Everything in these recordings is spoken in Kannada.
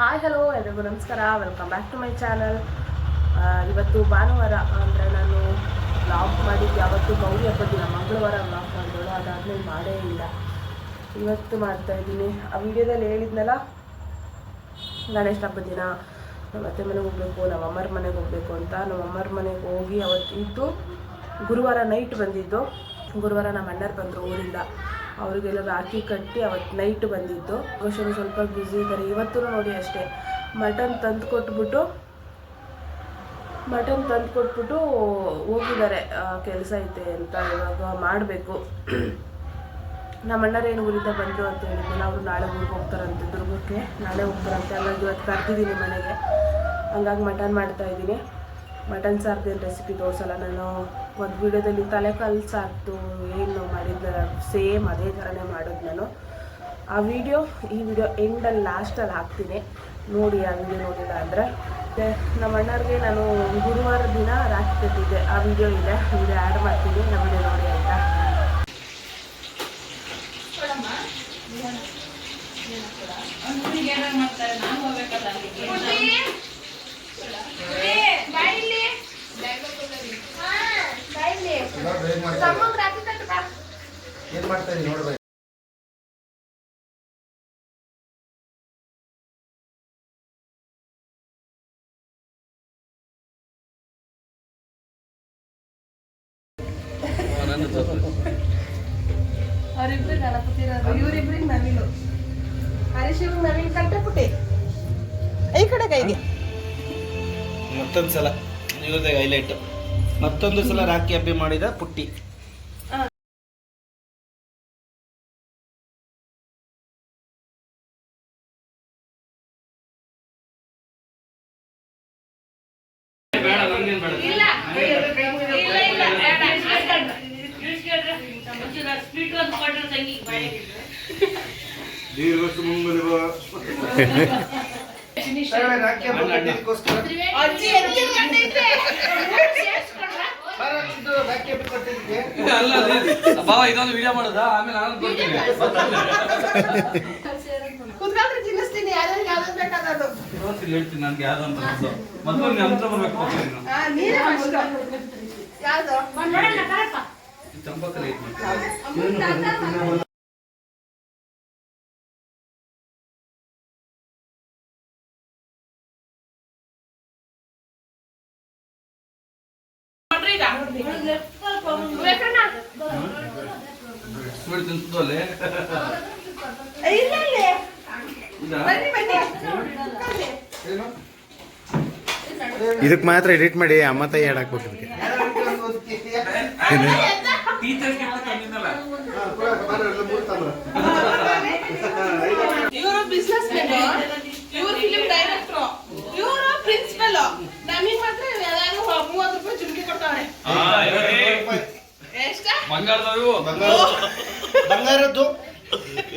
ಹಾಯ್ ಹಲೋ ಎಲ್ರಿಗೂ ನಮಸ್ಕಾರ. Welcome back to my channel ಇವತ್ತು ಭಾನುವಾರ, ಅಂದರೆ ನಾನು ವ್ಲಾಗ್ ಮಾಡಿದ್ದು ಯಾವತ್ತು ಗೌರಿ ಹಬ್ಬದ ದಿನ, ಮಂಗಳವಾರ ವ್ಲಾಗ್ ಮಾಡಿದಳು ಅದಾದಮೇಲೆ ಮಾಡೇ ಇಲ್ಲ. ಇವತ್ತು ಮಾಡ್ತಾ ಇದ್ದೀನಿ. ಆ ವಿಡಿಯೋದಲ್ಲಿ ಹೇಳಿದ್ನಲ್ಲ, ಗಣೇಶ ಹಬ್ಬದ ದಿನ. ನಮ್ಮ ಅತ್ತೆ ಮನೆಗೆ ಹೋಗ್ಬೇಕು, ನಮ್ಮ ಅಮ್ಮರ ಮನೆಗೆ ಹೋಗ್ಬೇಕು ಅಂತ. ನಮ್ಮ ಅಮ್ಮರ ಮನೆಗೆ ಹೋಗಿ ಅವತ್ತು ಗುರುವಾರ ನೈಟ್ ಬಂದಿದ್ದು. ಗುರುವಾರ ನಮ್ಮ ಅಣ್ಣರು ಬಂದರು ಊರಿಂದ. ಅವರಿಗೆಲ್ಲ ರಾಖಿ ಕಟ್ಟಿ ಅವತ್ತು ನೈಟ್ ಬಂದಿದ್ದು ಅವಶ್ಯರು ಸ್ವಲ್ಪ ಬ್ಯುಸಿ ಇದ್ದಾರೆ. ಇವತ್ತು ನೋಡಿ ಅಷ್ಟೇ. ಮಟನ್ ತಂದು ಕೊಟ್ಬಿಟ್ಟು ಮಟನ್ ತಂದು ಕೊಟ್ಬಿಟ್ಟು ಹೋಗಿದ್ದಾರೆ ಕೆಲಸ ಐತೆ ಅಂತ ಇವಾಗ ಮಾಡಬೇಕು. ನಮ್ಮ ಅಣ್ಣರೇನು ಊರಿಂದ ಬಂದರು ಅಂತ ಹೇಳಿದ್ನಲ್ಲ, ಅವರು ನಾಳೆ ಊರಿಗೆ ಹೋಗ್ತಾರಂತೆ. ದುರ್ಗಕ್ಕೆ ನಾಳೆ ಹೋಗ್ತಾರಂತೆ. ಹಂಗಾಗಿ ಇವತ್ತು ಕರ್ತಿದ್ದೀನಿ ಮನೆಗೆ. ಹಂಗಾಗಿ ಮಟನ್ ಮಾಡ್ತಾ ಇದ್ದೀನಿ. ಮಟನ್ ಸಾರ್ದೇನು ರೆಸಿಪಿ ತೋರಿಸಲ್ಲ ನಾನು. ಒಂದು ವಿಡಿಯೋದಲ್ಲಿ ತಲೆ ಕಲ್ಸಾಕ್ತು ಏನು ಮಾಡಿದ್ದ ಸೇಮ್ ಅದೇ ಥರನೇ ಮಾಡೋದು ನಾನು. ಆ ವಿಡಿಯೋ ಈ ವಿಡಿಯೋ ಎಂಡಲ್ಲಿ ಲಾಸ್ಟಲ್ಲಿ ಹಾಕ್ತೀನಿ. ನೋಡಿ ಆ ವಿಡಿಯೋ ನೋಡಿಲ್ಲ ಅಂದರೆ. ಮತ್ತು ನಮ್ಮ ಅಣ್ಣವ್ರಿಗೆ ನಾನು ಗುರುವಾರ ದಿನ ರಾಖಿ ಕಟ್ಟಿದ್ದೆ. ಆ ವಿಡಿಯೋ ಇದೆ. ವಿಡಿಯೋ ಆ್ಯಡ್ ಮಾಡ್ತೀನಿ. ನಮ್ಮ ವಿಡಿಯೋ ನೋಡಿ ಆಯಿತಾ? ಏನ್ ಮಾಡ್ತಾ ಇದೀನಿ ನೋಡ್ಬೇಕು ಅವರಿಬ್ರು ಗಣಪತಿರೋದು ಇವರಿಬ್ರಿಗೆ ನವಿಲು ಹರೀಶ್ ಇವ್ರಿಗೆ ನವಿಲು ಕಟ್ಟಪುಟ್ಟಿ ಈ ಕಡೆ ಕೈಗೆ ಮತ್ತೊಂದು ಸಲ ಇವ್ರದೇ ಹೈಲೈಟ್ ಮತ್ತೊಂದು ಸಲ ರಾಖಿ ಹಬ್ಬಿ ಮಾಡಿದ ಪುಟ್ಟಿ. ದೀರ್ಘ ಅಜ್ಜಿ ರಾಖಿ ಹಬ್ಬ ಅಲ್ಲ ಇದೊಂದು ವಿಡಿಯೋ ಮಾಡೋದಾ? ಆಮೇಲೆ ನಾನು ಬರ್ತೀನಿ ಕುತ್ಕೊಂಡ್ರೆ ತಿನ್ನಿಸ್ತೀನಿ ಯಾರ್ಯಾರಿಗೆ ಯಾವ್ದು ಬೇಕಾದದು ಇವತ್ತು ಹೇಳ್ತೀನಿ. ನನ್ಗೆ ಯಾವ್ದು ಅಂತ ಮೊದ್ಲು. ಮೊದ್ಲು ನಿನ್ ಹತ್ರ ಬರ್ಬೇಕು ಪಾಪ ನೀನು. ಆ, ನೀನೇ ಫಸ್ಟ್ ಯಾವ್ದು? ಈ ಚಂಪಕಲಿ ಐತ್ ಮತ್ತೆ. ಸ್ವೀಟ್ ತಿಂತದ್ದು ಅಲ್ಲೇ? ಇಲ್ಲ ಇಲ್ಲಿ ಇದಾ? ಬನ್ನಿ ಬನ್ನಿ ಏನು? ಇದಕ್ಕೆ ಮಾತ್ರ ಎಡಿಟ್ ಮಾಡಿ ಅಮ್ಮ ತಾಯಿ ಹಾಡಾಕ್ಬೇಕು ಇದಕ್ಕೆ ಯಾರೋ ಇಟ್ಕೊಂಡು ಓದ್ತಿದ್ಯಾ? ಟೀಚರ್ಸ್ ಗಿಫ್ಟ್ ತಂದಿದ್ದಲ್ಲ. ಹಾ, ಪುರ ಬಾರ, ಎಲ್ಲ ಮೂರ್ತಂದ್ರ. ಇವರು ಬಿಸ್ನೆಸ್ ಮ್ಯಾನ್ ಇವರು ಫಿಲಿಂ ಡೈರೆಕ್ಟರ್ ಇವರು ಪ್ರಿನ್ಸಿಪಲ್ ನಮಗೆ ಮಾತ್ರ ಮೂವತ್ತು ರೂಪಾಯಿ ಚುರುಕಿ ಕೊಡ್ತಾವ್ರೆ. ಎಷ್ಟ? ಬಂಗಾರದ್ದು?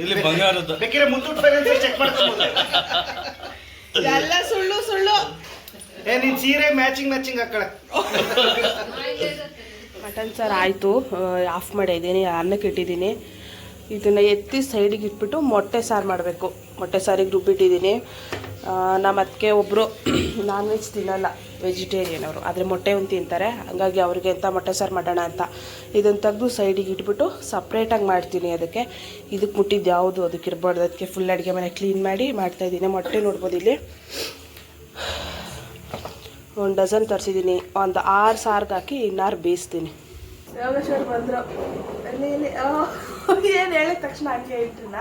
ಇಲ್ಲಿ ಬಂಗಾರದ್ದು. ಬೇಕಿದ್ರೆ ಮುತ್ತೂಟ್ ಫೈನಾನ್ಸ್ ಚೆಕ್ ಮಾಡ್ಕೊಬೋದು. ಎಲ್ಲ ಸುಳ್ಳು ಸುಳ್ಳು. ಏ ನೀನ್ ಸೀರೆ ಮ್ಯಾಚಿಂಗ್ ಮ್ಯಾಚಿಂಗ್ ಹಾಕಳ ಮಟನ್ ಸಾರು ಆಯಿತು. ಆಫ್ ಮಾಡಿದ್ದೀನಿ ಅನ್ನಕ್ಕೆ ಇಟ್ಟಿದ್ದೀನಿ. ಇದನ್ನು ಎತ್ತಿ ಸೈಡಿಗೆ ಇಟ್ಬಿಟ್ಟು ಮೊಟ್ಟೆ ಸಾರು ಮಾಡಬೇಕು. ಮೊಟ್ಟೆ ಸಾರಿಗೆ ರುಬ್ಬಿಟ್ಟಿದ್ದೀನಿ. ನಮ್ಮ ಅದಕ್ಕೆ ಒಬ್ಬರು ನಾನ್ ವೆಜ್ ತಿನ್ನಲ್ಲ ವೆಜಿಟೇರಿಯನ್ ಅವರು. ಆದರೆ ಮೊಟ್ಟೆ ಒಂದು ತಿಂತಾರೆ. ಹಾಗಾಗಿ ಅವ್ರಿಗೆ ಅಂತ ಮೊಟ್ಟೆ ಸಾರು ಮಾಡೋಣ ಅಂತ ಇದನ್ನು ತೆಗೆದು ಸೈಡಿಗೆ ಇಟ್ಬಿಟ್ಟು ಸಪ್ರೇಟಾಗಿ ಮಾಡ್ತೀನಿ ಅದಕ್ಕೆ. ಇದಕ್ಕೆ ಮುಟ್ಟಿದ್ದು ಯಾವುದು ಅದಕ್ಕೆ ಇರ್ಬಾರ್ದು. ಅದಕ್ಕೆ ಫುಲ್ ಅಡುಗೆ ಮನೆ ಕ್ಲೀನ್ ಮಾಡಿ ಮಾಡ್ತಾಯಿದ್ದೀನಿ ಮೊಟ್ಟೆ ನೋಡ್ಬೋದು ಇಲ್ಲಿ. ಒಂದು ಡಜನ್ ತರಿಸಿದ್ದೀನಿ ಒಂದು ಆರು ಸಾರಿಗೆ ಹಾಕಿ ಇನ್ನಾರು ಬೇಯಿಸ್ತೀನಿ. ಯೋಗೇಶ್ವರ್ ಬಂದರು. ಇಲ್ಲಿ ಏನು ಹೇಳಿದ ತಕ್ಷಣ ಹಂಗೆ ಇಟ್ಟಿನ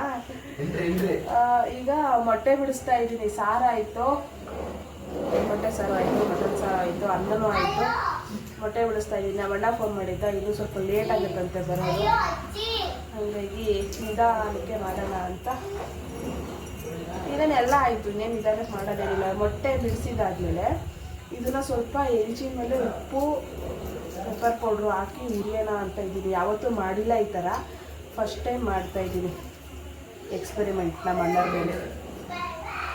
ಈಗ ಮೊಟ್ಟೆ ಬಿಡಿಸ್ತಾ ಇದ್ದೀನಿ. ಸಾರ ಆಯಿತು. ಮೊಟ್ಟೆ ಸಾರು ಆಯಿತು ಮಟನ್ ಸಾರು ಆಯಿತು ಅನ್ನನೂ ಆಯಿತು. ಮೊಟ್ಟೆ ಬಿಡಿಸ್ತಾ ಇದ್ದೀನಿ. ನಮ್ಮ ಅಣ್ಣ ಫೋನ್ ಮಾಡಿದ್ದ ಇನ್ನೂ ಸ್ವಲ್ಪ ಲೇಟ್ ಆಗುತ್ತಂತೆ ಬರೋದು. ಹಾಗಾಗಿ ನಿಧಾನಕ್ಕೆ ಮಾಡೋಣ ಅಂತ. ಇದನ್ನೆಲ್ಲ ಆಯಿತು ಇನ್ನೇನು ನಿಧಾನಕ್ಕೆ ಮಾಡೋದೇನಿಲ್ಲ ಮೊಟ್ಟೆ ಬಿಡಿಸಿದಾದ್ಮೇಲೆ ಇದನ್ನ ಸ್ವಲ್ಪ ಹೆಂಚಿನ ಮೇಲೆ ಉಪ್ಪು ಪೆಪ್ಪರ್ ಪೌಡ್ರು ಹಾಕಿ ಹುರಿಯೋಣ ಅಂತ ಇದ್ದೀನಿ ಯಾವತ್ತೂ ಮಾಡಿಲ್ಲ ಈ ಥರ. ಫಸ್ಟ್ ಟೈಮ್ ಮಾಡ್ತಾ ಇದ್ದೀನಿ ಎಕ್ಸ್ಪೆರಿಮೆಂಟ್ ನಮ್ಮ ಅಣ್ಣರ ಮೇಲೆ.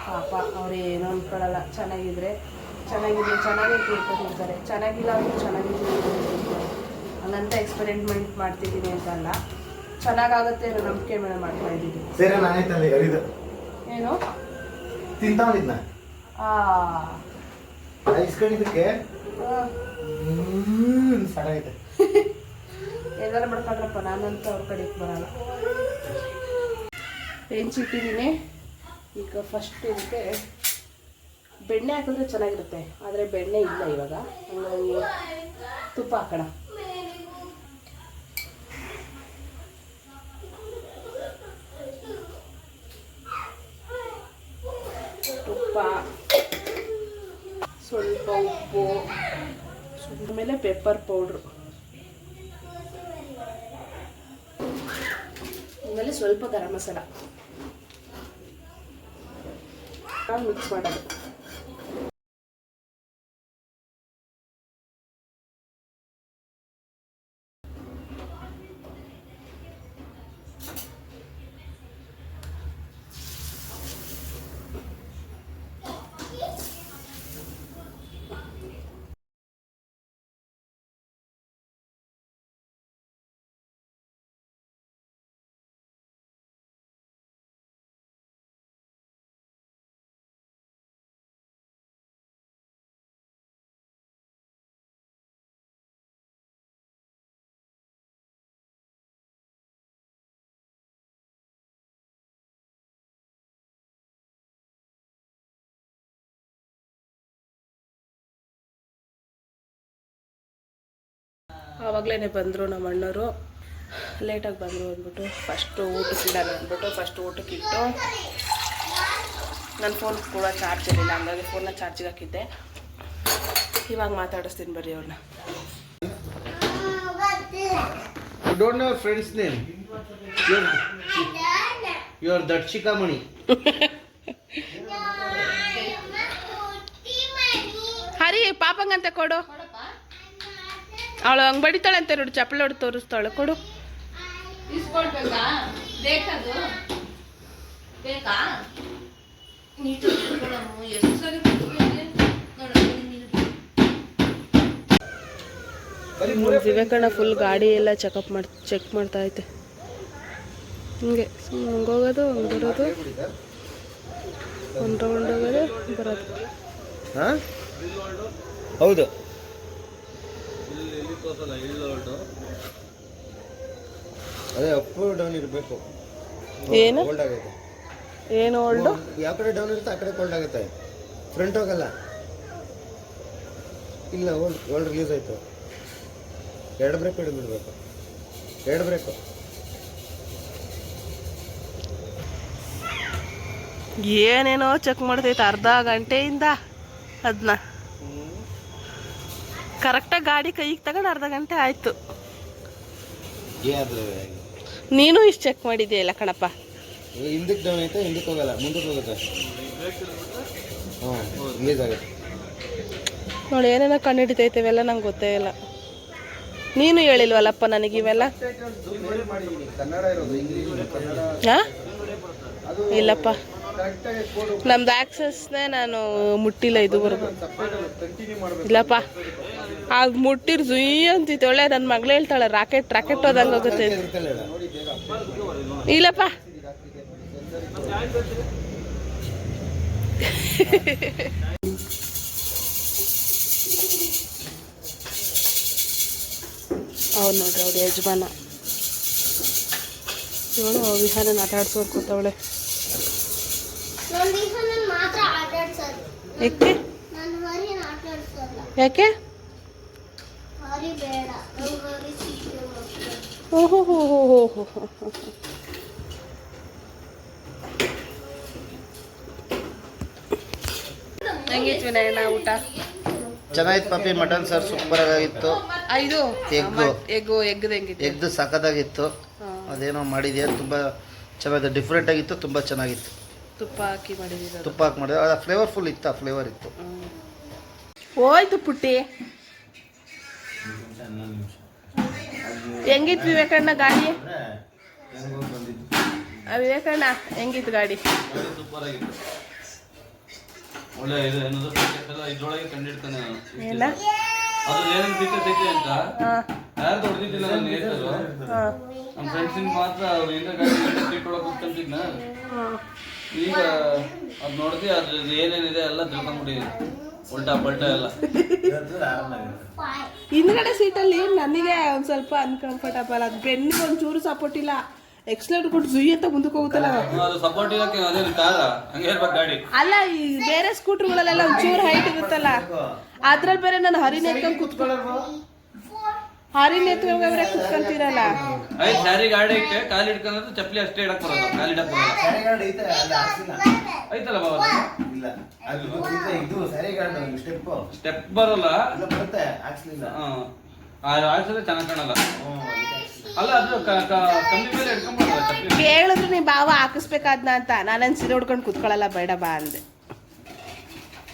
ಪಾಪ ಅವ್ರು ಏನೂ ಅಂದ್ಕೊಳ್ಳಲ್ಲ ಚೆನ್ನಾಗಿದ್ರೆ ಚೆನ್ನಾಗಿದ್ರೆ ಚೆನ್ನಾಗೇ ಕೇಳ್ಕೊಂಡಿರ್ತಾರೆ. ಚೆನ್ನಾಗಿಲ್ಲ ಅಂದರೆ ಚೆನ್ನಾಗಿದ್ರೆ ಹಂಗಂತ ಎಕ್ಸ್ಪೆರಿಮೆಂಟ್ ಮಾಡ್ತಿದ್ದೀನಿ ಅಂತ ಅಲ್ಲ ಚೆನ್ನಾಗಾಗುತ್ತೆ ಅನ್ನೋ ನಂಬಿಕೆ ಮೇಲೆ ಮಾಡ್ತಾ ಇದ್ದೀನಿ ಏನು ನಾನೇ ತಂದೆ ಅರಿದು. ಏನು? ತಿಂತಾವಿದ್ನ ಆ. ಇದೆ. ಏನಾರ ಮಾಡ್ಕೊಂಡ್ರಪ್ಪ, ನಾನಂತೂ ಅವ್ರ ಕಡೆಗೆ ಬರಲ್ಲ. ಹೆಂಚಿಟ್ಟಿದ್ದೀನಿ ಈಗ ಫಸ್ಟ್ ಇದಕ್ಕೆ ಬೆಣ್ಣೆ ಹಾಕಿದ್ರೆ ಚೆನ್ನಾಗಿರುತ್ತೆ, ಆದರೆ ಬೆಣ್ಣೆ ಇಲ್ಲ ಇವಾಗ. ಹಂಗಾಗಿ ತುಪ್ಪ ಹಾಕೋಣ. ತುಪ್ಪ, ಸ್ವಲ್ಪ ಉಪ್ಪು. ಆಮೇಲೆ ಪೆಪ್ಪರ್ ಪೌಡ್ರು. ಆಮೇಲೆ ಸ್ವಲ್ಪ ಗರಂ ಮಸಾಲ. ಮಿಕ್ಸ್ ಮಾಡೋದು. ಆವಾಗಲೇ ಬಂದರು ನಮ್ಮ ಅಣ್ಣವರು ಲೇಟಾಗಿ ಬಂದರು ಅಂದ್ಬಿಟ್ಟು ಫಸ್ಟು ಊಟಕ್ಕೆ ಇಡೋಣ ಅಂದ್ಬಿಟ್ಟು ಫಸ್ಟ್ ಊಟಕ್ಕೆ ಇಟ್ಟು ನನ್ನ ಫೋನ್ ಕೂಡ ಚಾರ್ಜ್ ಇರಲಿಲ್ಲ ಹಂಗಾಗಿ ಫೋನ್ನ ಚಾರ್ಜಿಗೆ ಹಾಕಿದ್ದೆ. ಇವಾಗ ಮಾತಾಡಿಸ್ತೀನಿ ಬರ್ರಿ ಅವ್ರನ್ನ don't know friends name you are ದರ್ಶಿಕಾಮಣಿ ಹರಿ ಪಾಪಂಗಂತ ಕೊಡು. ಅವಳು ಹಂಗೆ ಬಡಿತಾಳೆ ಅಂತ ನೋಡಿ ಚಪ್ಪಲಿ ಹೊಡೆದು ತೋರಿಸ್ತಾಳೆ ಕೊಡು. ವಿವೇಕಣ್ಣ ಫುಲ್ ಗಾಡಿ ಎಲ್ಲ ಚೆಕಪ್ ಮಾಡಿ ಚೆಕ್ ಮಾಡ್ತಾ ಐತೆ. ಹಿಂಗೆ ಸುಮ್ಮನೆ ಹಂಗೆ ಹೋಗೋದು ಹಂಗೆ ಬರೋದು. ಒಂದು ರೌಂಡ್ ಹೋಗೋದು ಬರೋದು. ಹೌದು. ಅದೇ ಅಪ್ ಡೌನ್ ಇರಬೇಕು. ಏನು? ಕೋಲ್ಡ್ ಆಗೈತೆ. ಏನು ಓಲ್ಡು ಯಾವ ಕಡೆ ಡೌನ್ ಇರುತ್ತೆ ಆ ಕಡೆ ಕೋಲ್ಡ್ ಆಗುತ್ತೆ. ಫ್ರಂಟ್ ಹೋಗಲ್ಲ. ಇಲ್ಲ ಓಲ್ಡ್ ಓಲ್ಡ್ ರಿಲೀಸ್ ಆಯ್ತು. ಎರಡು ಬ್ರೇಕ್ ಹಿಡಿದು ಬಿಡ್ಬೇಕು ಎರಡು ಬ್ರೇಕು ಏನೇನೋ ಚೆಕ್ ಮಾಡ್ತೈತೆ ಅರ್ಧ ಗಂಟೆಯಿಂದ ಅದನ್ನ ಕರೆಕ್ಟಾಗಿ ಗಾಡಿ ಕೈಗೆ ತಗೊಂಡು ಅರ್ಧ ಗಂಟೆ ಆಯಿತು. ನೀನು ಇಷ್ಟು ಚೆಕ್ ಮಾಡಿದೆಯಲ್ಲ ಕಣಪ್ಪ? ಹಿಂದಕ್ಕೆ ಡೌನ್ ಐತೆ ಹಿಂದಕ್ಕೆ ಹೋಗಲ್ಲ. ಮುಂದಕ್ಕೆ ಹೋಗುತ್ತೆ. ಹ್ಞೂ ರಿಲೀಸ್ ಆಗುತ್ತೆ. ನೋಡಿ ಏನೇನೋ ಕಣ್ಣು ಹಿಡಿತೈತೆ ಇವೆಲ್ಲ ನಂಗೆ ಗೊತ್ತೇ ಇಲ್ಲ. ನೀನು ಹೇಳಿಲ್ವಲ್ಲಪ್ಪ ನನಗೆ ಇವೆಲ್ಲ? ಇಲ್ಲಪ್ಪ. ನಮ್ದು ಆಕ್ಸಸ್ನೇ ನಾನು ಮುಟ್ಟಿಲ್ಲ ಇದುವರೆಗೂ. ಇಲ್ಲಪ್ಪ. ಅದು ಮುಟ್ಟಿರ್ ಜುಯ್ ಅಂತಿತ್ತು. ಒಳ್ಳೆ ನನ್ನ ಮಗಳು ಹೇಳ್ತಾಳೆ ರಾಕೆಟ್ ರಾಕೆಟ್ ಹೋದಂಗೆ ಹೋಗುತ್ತೆ. ಇಲ್ಲಪ್ಪ. ಅವ್ರು ನೋಡ್ರಿ ಅವ್ರ ಯಜಮಾನ. ಇವಳು ವಿಹಾನ ಆಟ ಆಡ್ಸೋರು ಕೂತವಳೆ ಯಾಕೆ? ಯಾಕೆ ಹರಿ ಬೇಡ ನಂಗೆ ಹರಿ ಸಿಟ್ಟು ಮಕ್ಕಳು ಓಹೋ ಹೋ ಹೋ ಹೋ ಹೋ ಹೋ. ಹೋ. ಹೆಂಗಿತ್ತು ವಿನಯಣ್ಣ ಊಟ? ಚೆನ್ನಾಗಿತ್ತು ಪಾಪಿ ಮಟನ್ ಸರ್ ಸೂಪರ್ ಆಗಿತ್ತು. ಐದು? ಎಗ್ಗು. ಎಗ್ಗು ಎಗ್ಗದ ಹೆಂಗಿತ್ತು? ಎಗ್ದು ಸಖತ್ತಾಗಿತ್ತು. ಅದೇನೋ ಮಾಡಿದ್ಯಾ ತುಂಬ ಚೆನ್ನಾಗಿದೆ ಡಿಫ್ರೆಂಟ್ ಆಗಿತ್ತು ತುಂಬ ಚೆನ್ನಾಗಿತ್ತು. ತುಪ್ಪ ಹಾಕಿ ಮಾಡಿದ್ದೀರ? ತುಪ್ಪ ಹಾಕಿ ಮಾಡಿದ್ರೆ ಅದು ಫ್ಲೇವರ್ಫುಲ್ ಇತ್ತು ಆ ಫ್ಲೇವರ್ ಇತ್ತು. ಹೋಯ್ತು ಪುಟ್ಟಿ. ಹೆಂಗಿತ್ತು ವಿವೇಕಣ್ಣ ಗಾಡಿ? ವಿವೇಕಣ್ಣ ಹೆಂಗಿತ್ತು ಗಾಡಿ? ಒಳ್ಳೆ ಇದು ಏನದು ಇದ್ರೊಳಗೆ ಕಂಡಿಡ್ತಾನೆ ಇಲ್ಲ. ಅದು ಏನೇನು ಫೀಚರ್ಸ್ ಐತೆ ಅಂತ ಯಾರು ಹೊಡೆದಿದ್ದಿಲ್ಲ ಹೇಳ್ತಾರೆ ನಮ್ಮ ಮಾತ್ರ ಅವ್ರು ಏನಾರ ಗಾಡಿ ಕೂತ್ಕೊಂತಿದ್ನ ಹ್ಮ್ ಈಗ ಅದ್ ನೋಡ್ತಿ ಅದ್ರದ್ದು ಏನೇನಿದೆ ಎಲ್ಲ ತಿಳ್ಕೊಂಡ್ಬಿಟ್ಟಿದ್ವಿ ಉಲ್ಟಾ ಪಲ್ಟಾ ಎಲ್ಲ. ಹಿಂದ್ಗಡೆ ಸೀಟಲ್ಲಿ ನನಗೆ ಒಂದು ಸ್ವಲ್ಪ ಅನ್ಕಂಫರ್ಟಬಲ್ ಅದು ಬೆನ್ನಿಗೆ ಒಂಚೂರು ಸಪೋರ್ಟ್ ಇಲ್ಲ. ಎಕ್ಸ್ಲೇಟ್ ಕೊಟ್ಟು ಜುಯ್ ಅಂತ ಮುಂದಕ್ಕೆ ಹೋಗುತ್ತಲ್ಲ. ಅದು ಸಪೋರ್ಟ್ ಇರಕ್ಕೆ ಅದೇ ಕಾರ ಹಂಗೆ ಇರ್ಬೇಕು ಗಾಡಿ. ಅಲ್ಲ ಈ ಬೇರೆ ಸ್ಕೂಟ್ರ್ಗಳಲ್ಲೆಲ್ಲ ಒಂಚೂರು ಹೈಟ್ ಇರುತ್ತಲ್ಲ. ಅದ್ರಲ್ಲಿ ಬೇರೆ ನಾನು ಹರಿನ ಕುತ್ಕೊಳ್ಳೋದು ಕುತ್ಕೊಳ್ಳೋ ಹರಿನ ಎತ್ಕೊಂಡ್ರೆ ಕುತ್ಕೊಂತೀರಲ್ಲ? ಐದು ಸ್ಯಾರಿ ಗಾಡಿ ಐತೆ ಕಾಲು ಹಿಡ್ಕೊಂಡ್ರೆ ಚಪ್ಪಲಿ ಅಷ್ಟೇ ಇಡಕ್ ಬರೋದು ಕಾಲು ಇಡಕ್ ಬರೋದು ಐತಲ್ಲ ಬಾಬಾ? ಇಲ್ಲ ಅದು ಗೊತ್ತಿಲ್ಲ, ಇದು ಸರಿ ಗಾಡಿ ಸ್ಟೆಪ್ ಸ್ಟೆಪ್ ಬರಲ್ಲ. ಇಲ್ಲ ಬರುತ್ತೆ ಹಾಕ್ಸ್ಲಿಲ್ಲ ಹ್ಮ್. ಆ ಆಡ್ಸಿದ್ರೆ ಚೆನ್ನಾಗಿ ಕಾಣಲ್ಲ. ಅಲ್ಲ ಅದು ಕ- ಕ- ಕಮ್ಮಿ ಮೇಲೆ ಇಟ್ಕೊಂಡ್ಬಾರ್ದು ಚಪ್ಪಲಿ ಕೇಳಿದ್ರೆ ನೀ ಬಾವ ಹಾಕಿಸ್ಬೇಕಾದ್ನ ಅಂತ. ನಾನೇನು ಸೀರೆ ಉಡ್ಕೊಂಡು ಕುತ್ಕೊಳ್ಳಲ್ಲ ಬೇಡ ಬಾ ಅಂದೆ.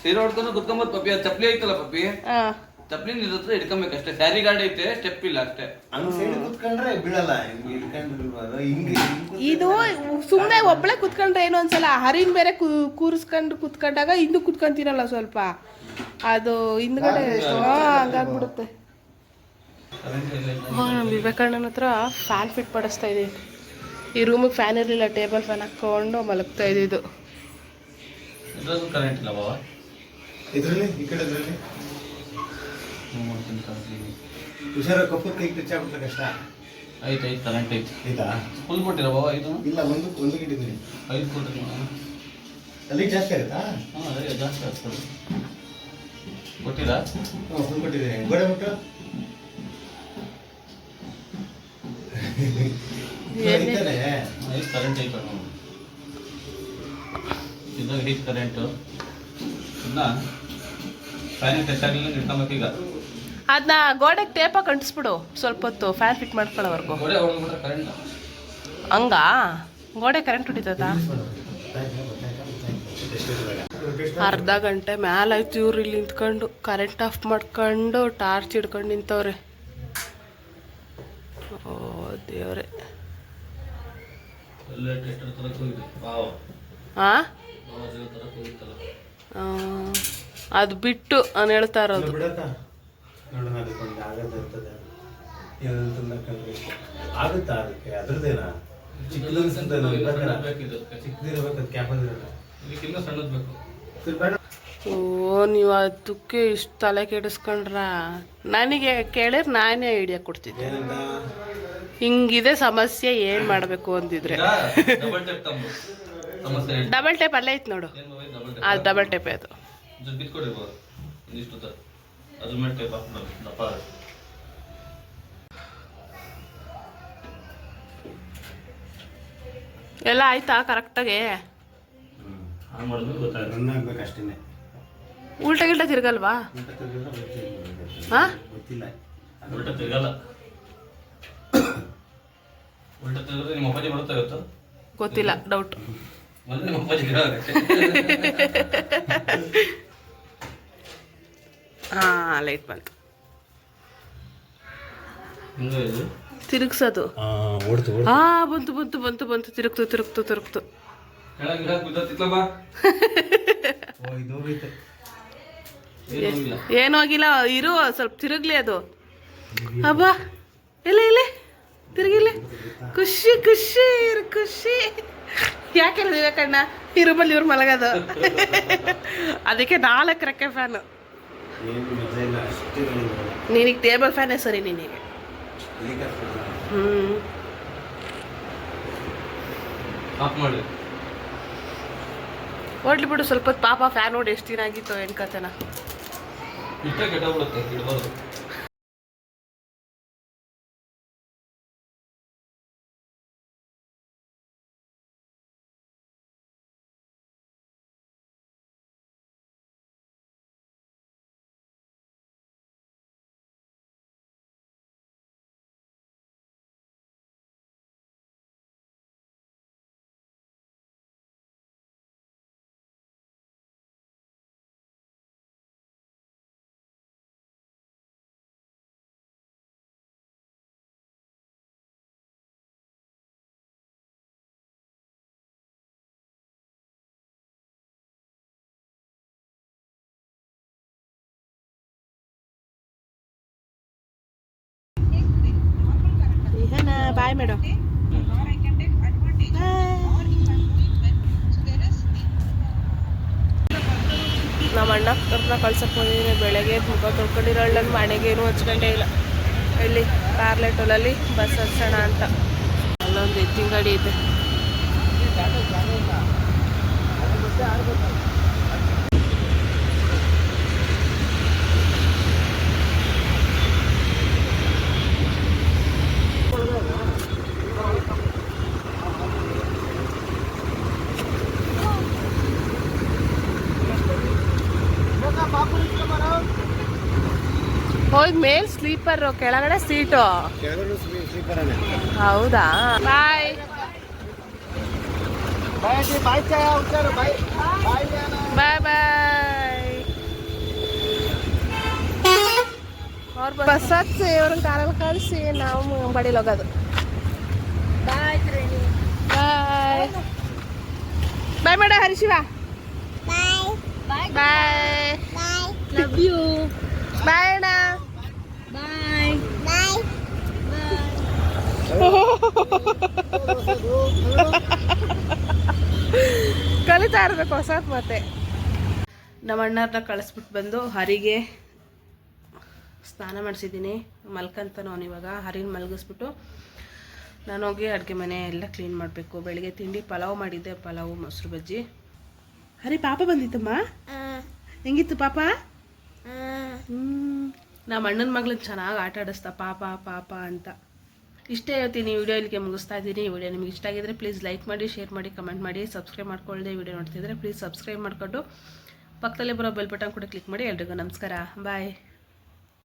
ಸೀರೆ ಹೊಡ್ಕೊಂಡು ಕುತ್ಕೊಂಬತ್ ಪಪ್ಪಿ ಅದು ಚಪ್ಪಲಿ ಐತಲ್ಲ ಪಪ್ಪಿ? ಆ, ಹತ್ರ ಇಟ್ಕೊಬೇಕು ಅಷ್ಟೇ. ಸ್ಯಾರಿ ಗಾಡಿ ಐತೆ ಸ್ಟೆಪ್ ಇಲ್ಲ ಅಷ್ಟೇ. ಹಂಗ್ ಸೈಡ್ ಕುತ್ಕೊಂಡ್ರೆ ಬೀಳಲ್ಲ ಹಿಂಗ್ ಇದು ಸುಮ್ಮನೆ ಒಬ್ಳೆ ಕುತ್ಕೊಂಡ್ರೆ ಏನು ಅನ್ಸಲ್ಲ ಹರಿನ್ ಬೇರೆ ಕು ಕೂರಿಸ್ಕೊಂಡು ಕುತ್ಕೊಂಡಾಗ ಹಿಂದೆ ಕುತ್ಕೊಂತೀನಲ್ಲ ಸ್ವಲ್ಪ. ಅದು ಹಿಂದ್ಗಡೆ ಹಂಗಾಗ್ಬಿಡುತ್ತೆ. ವಿವೇಕಾನಂದ ನಮ್ಮ ವಿವೇಕಾನಂದನ ಹತ್ರ ಫ್ಯಾನ್ ಫಿಟ್ ಪಡಿಸ್ತಾ ಇದೀವಿ ಈ ರೂಮಿಗೆ ಫ್ಯಾನ್ ಇರಲಿಲ್ಲ ಟೇಬಲ್ ಫ್ಯಾನ್ ಹಾಕ್ಕೊಂಡು ಮಲಗ್ತಾ ಇದ್ದಿದ್ದು ಕರೆಂಟ್ ಇಲ್ಲ ಬಾಬಾ ಇದ್ರಲ್ಲಿ ಈ ಕಡೆ ಇದ್ರಲ್ಲಿ. ಹುಷಾರ ಕಪ್ಪು ಕೈ ಟಚ್ ಆಗ್ಬಿಟ್ರೆ ಕಷ್ಟ. ಐತೆ ಐತೆ ಕರೆಂಟ್ ಐತೆ ಆಯ್ತಾ? ಫುಲ್ ಕೊಟ್ಟಿರ ಬಾವ ಇದು ಇಲ್ಲ ಒಂದು ಒಂದು ಇಟ್ಟಿದ್ದೀನಿ. ಐದು ಕೊಟ್ಟಿರಿ ಅಲ್ಲಿ ಜಾಸ್ತಿ ಆಗುತ್ತಾ? ಹಾಂ ಅದೇ ಜಾಸ್ತಿ ಆಗ್ತದೆ ಕೊಟ್ಟಿರಾ? ಹ್ಞೂ ಫುಲ್ ಕೊಟ್ಟಿದ್ದೀನಿ. ಗೋಡೆ ಬಿಟ್ಟು? ಐದು ಕರೆಂಟ್ ಐತೆ ಇದು ಹೀಟ್ ಕರೆಂಟು ಇನ್ನ ಫ್ಯಾನ್ ಟಚ್ ಆಗಲಿಲ್ಲ ಇಟ್ಕೊಬೇಕು ಈಗ ಅದನ್ನ ಗೋಡೆಗೆ ಟೇಪ ಕಂಟಿಸ್ಬಿಡು ಸ್ವಲ್ಪ ಹೊತ್ತು ಫ್ಯಾನ್ ಫಿಟ್ ಮಾಡ್ಕೊಳ್ಳೋವರೆಗೂ ಹಂಗಾ? ಗೋಡೆ ಕರೆಂಟ್ ಹೊಡಿತದ ಅರ್ಧ ಗಂಟೆ ಮ್ಯಾಲಾಯ್ತು ಇವ್ರು ಇಲ್ಲಿ ನಿಂತ್ಕೊಂಡು. ಕರೆಂಟ್ ಆಫ್ ಮಾಡ್ಕೊಂಡು ಟಾರ್ಚ್ ಹಿಡ್ಕೊಂಡು ನಿಂತವ್ರೆ. ಓ ದೇವ್ರೆ. ಹಾಂ ಅದು ಬಿಟ್ಟು ನಾನು ಹೇಳ್ತಾ ಇರೋದು. ನೋಡೋಣ ಅದಕ್ಕೊಂದು ಆಗದ ಇರ್ತದೆ ಏನಂತ ಆಗುತ್ತಾ ಅದಕ್ಕೆ? ಅದ್ರದ್ದೇನಾ? ಚಿಕ್ಕದಿರ್ಬೇಕು ಕ್ಯಾಪದಿರಲ್ಲ ಸಣ್ಣದು ಬೇಕು. ಓ ನೀವು ಅದಕ್ಕೆ ಇಷ್ಟು ತಲೆ ಕೆಡಿಸ್ಕೊಂಡ್ರ? ನನಗೆ ಕೇಳಿದ್ರೆ ನಾನೇ ಐಡಿಯಾ ಕೊಡ್ತಿದ್ದೆ. ಹಿಂಗಿದೆ ಸಮಸ್ಯೆ ಏನು ಮಾಡಬೇಕು ಅಂದಿದ್ರೆ. ಡಬಲ್ ಟೆಪ್ ಸಮಸ್ಯೆ ಡಬಲ್ ಟೇಪ್ ಅಲ್ಲೇ ಐತೆ ನೋಡು. ಆ ಡಬಲ್ ಟೇಪ್ ಅದು. ಡಬಲ್ ಟೇಪೇ ಅದು ಅದ್ರ ಮೇಲೆ ಟೇಪ್ ದಪ್ಪ ಎಲ್ಲ ಆಯ್ತಾ ಕರೆಕ್ಟಾಗಿ? ರನ್ ಆಗ್ಬೇಕು ಅಷ್ಟೇ ಉಲ್ಟ ಗಿಲ್ಟ ತಿರ್ಗಲ್ವಾ? ಹಾ? ಗೊತ್ತಿಲ್ಲ. ಉಲ್ಟ ತಿರ್ಗಲ್ಲ. ಉಲ್ಟ ತಿರ್ಗಿದ್ರೆ ನಿಮ್ಮ ಅಪ್ಪಾಜಿ ಬರುತ್ತೆ ಇವತ್ತು? ಗೊತ್ತಿಲ್ಲ ಡೌಟ್ ಮೊದಲು ನಿಮ್ಮ ಅಪ್ಪಾಜಿ ಹಾ ಲೈಟ್ ಬಂತು ತಿರುಗ್ಸೋದು. ಓಡ್ತು ಹಾ ಬಂತು ಬಂತು ಬಂತು ಬಂತು ತಿರುಗ್ತು ತಿರುಗ್ತು ತಿರುಗ್ತು. ಏನೋಗಿಲ್ಲ ಗಿಡ ಬಿದ್ದತ್ತಿತ್ತಮ್ಮ ಓ ಇದು ಹೋಗೈತೆ. ಏನು ಹೋಗಿಲ್ಲ? ಏನೂ ಆಗಿಲ್ಲ ಇರು ಸ್ವಲ್ಪ ತಿರುಗ್ಲಿ ಅದು. ಅಬ್ಬಾ ಇಲ್ಲ ಇಲ್ಲ ತಿರುಗಿಲ್ಲ ಖುಷಿ ಖುಷಿ ಇರು ಖುಷಿ. ಯಾಕೆ ಹೇಳಿದಿವೆ ಕಣ್ಣ? ಇರು ಬಲ್ಲಿ ಇವ್ರು ಮಲಗೋದು. ಅದಕ್ಕೆ ನಾಲ್ಕು ರೆಕ್ಕೆ ಫ್ಯಾನು ನಿನಗೆ ಟೇಬಲ್ ಫ್ಯಾನೇ ಸರಿ ನಿನಗೆ? ಹ್ಞೂ ಓಡ್ಲಿ ಬಿಡು ಸ್ವಲ್ಪ ಪಾಪ ಫ್ಯಾನ್ ನೋಡಿ ಎಷ್ಟು ದಿನ ಆಗಿತ್ತು ಏನು ಕತೆನ. Bye madam. ನಮ್ಮ ಅಣ್ಣ ಕರ್ನ ಕಳ್ಸಕ್ಕೆ ಬಂದಿದ್ದೀನಿ. ಬೆಳಗ್ಗೆ ಮುಖ ತೊಳ್ಕೊಂಡಿರೋಳ್ ನನ್ನ ಮನೆಗೆ ಏನು ಹಚ್ಕೊಂಡೇ ಇಲ್ಲ. ಇಲ್ಲಿ ಪಾರ್ಲೆಟೋಲಲ್ಲಿ ಬಸ್ ಹತ್ಸೋಣ ಅಂತ. ಅಲ್ಲೊಂದು ಎತ್ತಿನ ಗಾಡಿ ಇದೆ. ಸ್ಲೀಪರ್ ಕೆಳಗಡೆ ಸೀಟು. ಹೌದಾ? ಬಾಯ್ ಬಾಯ್ ಬಾಯ್ ಬಾಯ್ ಬಾಯ್ ಬಾಯ್ ಬಾಯ್ ಅವ್ರ ಬಸ್ ಹತ್ಸಿ ಇವ್ರನ್ನ ಕಾರಲ್ಲಿ ಕಳಿಸಿ ನಾವು ಬಡಿಲಿ ಹೋಗೋದು. ಬಾಯ್ ಬಾಯ್ ಮಾಡ ಹರಿಶಿವ. ಬಾಯ್ ಬಾಯ್ ಬಾಯ್ ಲವ್ ಯು ಬಾಯ್ ಅಣ್ಣ ಬಾಯ್ ಬಾಯ್ ಕಲಿತಾ ಇರ್ಬೇಕು ಹೊಸತ್ ಮತ್ತೆ ನಮ್ಮ ಅಣ್ಣವ್ರನ್ನ ಕಳಿಸ್ಬಿಟ್ಟು ಬಂದು ಹರಿಗೆ ಸ್ನಾನ ಮಾಡಿಸಿದ್ದೀನಿ. ಮಲ್ಕಂತನ ಅವ್ನು ಇವಾಗ. ಹರಿನ ಮಲಗಿಸ್ಬಿಟ್ಟು ನಾನು ಹೋಗಿ ಅಡುಗೆ ಮನೆ ಎಲ್ಲ ಕ್ಲೀನ್ ಮಾಡಬೇಕು. ಬೆಳಿಗ್ಗೆ ತಿಂಡಿ ಪಲಾವ್ ಮಾಡಿದ್ದೆ. ಪಲಾವು ಮೊಸರು ಬಜ್ಜಿ. ಹರಿ ಪಾಪ ಬಂದಿತ್ತಮ್ಮ? ಹೆಂಗಿತ್ತು ಪಾಪ? ಹ್ಮ್. ನಮ್ಮ ಅಣ್ಣನ ಮಗಳನ್ನ ಚೆನ್ನಾಗಿ ಆಟ ಆಡಿಸ್ತಾ ಪಾಪ ಪಾಪ ಅಂತ. ಇಷ್ಟೇ ಹೇಳ್ತೀನಿ ವಿಡಿಯೋ ಇಲ್ಲಿಗೆ ಮುಗಿಸ್ತಾ ಇದ್ದೀನಿ. ವಿಡಿಯೋ ನಿಮಗೆ ಇಷ್ಟ ಆಗಿದ್ರೆ ಪ್ಲೀಸ್ ಲೈಕ್ ಮಾಡಿ ಶೇರ್ ಮಾಡಿ ಕಮೆಂಟ್ ಮಾಡಿ ಸಬ್ಸ್ಕ್ರೈಬ್ ಮಾಡ್ಕೊಳ್ಳದೆ ವಿಡಿಯೋ ನೋಡ್ತಿದ್ರೆ ಪ್ಲೀಸ್ ಸಬ್ಸ್ಕ್ರೈಬ್ ಮಾಡಿಕೊಂಡು ಪಕ್ಕದಲ್ಲೇ ಬರೋ ಬೆಲ್ ಬಟನ್ ಕೂಡ ಕ್ಲಿಕ್ ಮಾಡಿ ಎಲ್ರಿಗೂ ನಮಸ್ಕಾರ. ಬಾಯ್